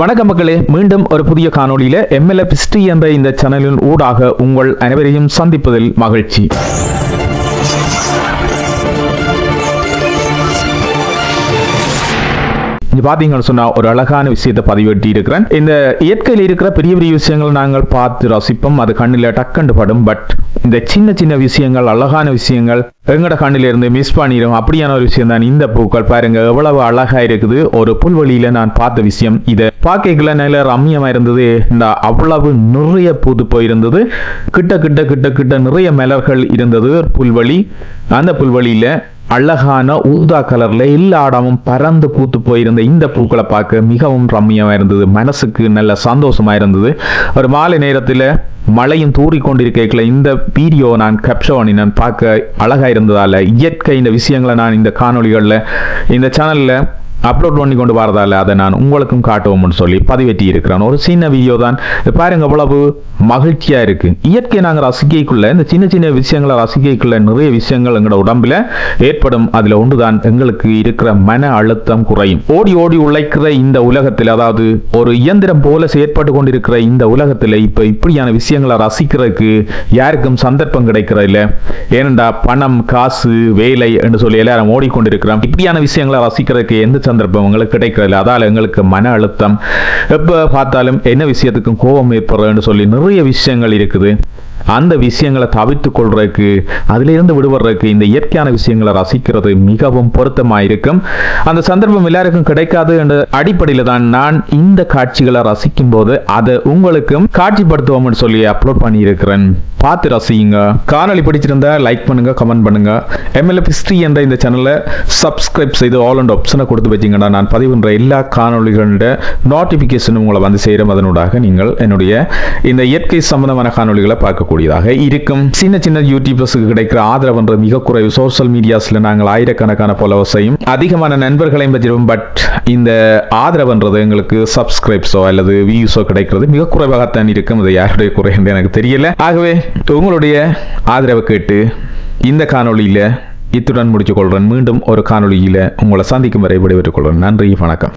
வணக்கம் மக்களே மீண்டும் ஒரு புதிய காணொளியில எம்எல்எஃப் ஹிஸ்டரி என்ற இந்த சேனலின் ஊடாக உங்கள் அனைவரையும் சந்திப்பதில் மகிழ்ச்சி. இங்க பாத்தீங்கன்னு சொன்னா ஒரு அழகான விஷயத்தை பதிவேட்டி இருக்கிறேன் இந்த இயற்கையில் இருக்கிற பெரிய பெரிய விஷயங்கள் நாங்கள் பார்த்து ரசிப்போம். அது கண்ணில் டக்கண்டு படும். பட் இந்த சின்ன சின்ன விஷயங்கள் அழகான விஷயங்கள் எங்கட கண்ணில இருந்து மிஸ் பண்ணிடும் அப்படியான ஒரு விஷயம் தான் இந்த பூக்கள். பாருங்க எவ்வளவு அழகா இருக்குது. ஒரு புல்வெளியில நான் பார்த்த விஷயம் இதை. பார்க்கல நல்ல ரம்யமா இருந்தது. இந்த அவ்வளவு நிறைய பூத்து போயிருந்தது. கிட்ட கிட்ட கிட்ட கிட்ட நிறைய மலர்கள் இருந்தது. புல்வெளி. அந்த புல்வெளியில அழகான ஊதா கலர்ல எல்லாடமும் பறந்து பூத்து போயிருந்த இந்த பூக்களை பார்க்க மிகவும் ரம்மியமா இருந்தது. மனசுக்கு நல்ல சந்தோஷமா இருந்தது. ஒரு மாலை நேரத்தில் மழையும் தூறி கொண்டிருக்கல இந்த வீடியோ நான் கேப்சர் நான் பார்க்க அழகாக இருந்ததால் இயற்கை இந்த விஷயங்களை நான் இந்த காணொலிகளில் இந்த சேனலில் அப்லோட் பண்ணி கொண்டு வரதால அதை நான் உங்களுக்கும் காட்டுவோம்னு சொல்லி பதிவேற்றி இருக்கிறான் ஒரு சின்ன வீடியோ தான். பாருங்க அவ்வளவு மகிழ்ச்சியா இருக்கு. இயற்கை நாங்கள் ரசிக்கைக்குள்ள இந்த சின்ன சின்ன விஷயங்களை ரசிக்கைக்குள்ள நிறைய விஷயங்கள் எங்களோட உடம்புல ஏற்படும். அதுல ஒன்றுதான். எங்களுக்கு இருக்கிற மன அழுத்தம் குறையும். ஓடி ஓடி உழைக்கிற இந்த உலகத்தில் அதாவது ஒரு இயந்திரம் போல செயற்பட்டு கொண்டிருக்கிற இந்த உலகத்தில் இப்போ இப்படியான விஷயங்களை ரசிக்கிறதுக்கு யாருக்கும் சந்தர்ப்பம் கிடைக்கிறது இல்ல ஏனென்றா பணம் காசு வேலை என்று சொல்லி எல்லாரும் ஓடிக்கொண்டிருக்கிறோம். இப்படியான விஷயங்களை ரசிக்கிறதுக்கு எந்த சந்தர்ப்பம் உங்களுக்கு கிடைக்கிறதில்ல அதால் எங்களுக்கு மன அழுத்தம். எப்ப பார்த்தாலும் என்ன விஷயத்துக்கும் கோபம் ஏற்படுறதுன்னு சொல்லி நிறைய விஷயங்கள் இருக்குது. அந்த விஷயங்களை தவிர்த்து கொள்றதுக்கு அதிலிருந்து விடுபடுறதுக்கு இந்த இயற்கையான விஷயங்களை ரசிக்கிறது மிகவும் பொருத்தமாயிருக்கும். அந்த சந்தர்ப்பம் எல்லாருக்கும் கிடைக்காது என்ற அடிப்படையில் தான் நான் இந்த காட்சிகளை ரசிக்கும் போது அதை உங்களுக்கும் காட்சிப்படுத்துவோம்னு சொல்லி அப்லோட் பண்ணியிருக்கிறேன். பார்த்து ரசிங்க காணொலி பிடிச்சிருந்தா லைக் பண்ணுங்க கமெண்ட் பண்ணுங்க. எம்எல்ஏ ஹிஸ்ட்ரி என்ற இந்த சேனலை சப்ஸ்கிரைப் செய்து ஆல் அண்ட் ஆப்ஷனை கொடுத்து வச்சிங்கன்னா நான் பதிவுன்ற எல்லா காணொலிகளோட நோட்டிஃபிகேஷனும் உங்களை வந்து சேரும். அதனூடாக நீங்கள் என்னுடைய இந்த இயற்கை சம்பந்தமான காணொளிகளை பார்க்கக்கூடியதாக இருக்கும். சின்ன சின்ன யூடியூபர்ஸுக்கு கிடைக்கிற ஆதரவுன்ற மிக குறைவு சோசியல் மீடியாஸ்ல நாங்கள் ஆயிரக்கணக்கான ஃபாலோவர்ஸையும் அதிகமான நண்பர்களையும் பெற்றிருவோம் பட் இந்த ஆதரவுன்றது எங்களுக்கு சப்ஸ்கிரைப்ஸோ அல்லது வியூஸோ கிடைக்கிறது மிக குறைவாகத்தான் இருக்கும். இது யாருடைய குறை என்று எனக்கு தெரியல. ஆகவே உங்களுடைய ஆதரவை கேட்டு இந்த காணொளியில இத்துடன் முடித்துக் கொள்றேன் மீண்டும் ஒரு காணொலியில் உங்களை சந்திக்கும் வரை விடைபெற்றுக் கொள்றேன் நன்றி வணக்கம்.